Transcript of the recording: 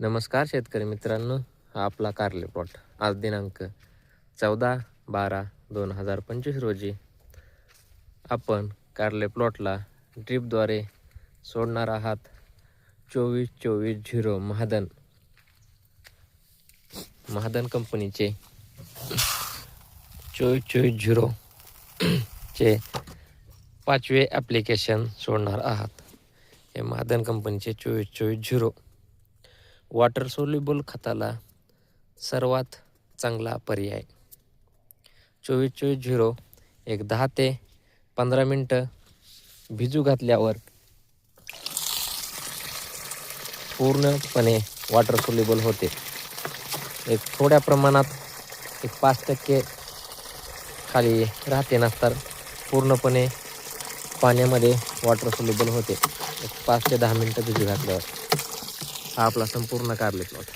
नमस्कार शेतकरी मित्रांनो हा आपला कारले प्लॉट आज दिनांक चौदा बारा दोन हजार पंचवीस रोजी आपण कारले प्लॉटला ड्रीपद्वारे सोडणार आहात. चोवीस चोवीस झिरो महादन महादन कंपनीचे चोवीस चोवीस झिरो चे पाचवे ॲप्लिकेशन सोडणार आहात. हे महादन कंपनीचे चोवीस चोवीस झिरो. वॉटर सोल्युबल खताला सर्वात चांगला पर्याय. चोवीस चोवीस झिरो एक दहा ते पंधरा मिनटं भिजू घातल्यावर पूर्णपणे वॉटर सोल्युबल होते. एक थोड्या प्रमाणात एक पाच टक्के खाली राहते नसतर पूर्णपणे पाण्यामध्ये वॉटर सोल्युबल होते. एक पाच ते दहा मिनटं भिजू घातल्यावर. हा आपला संपूर्ण कारले प्लॉट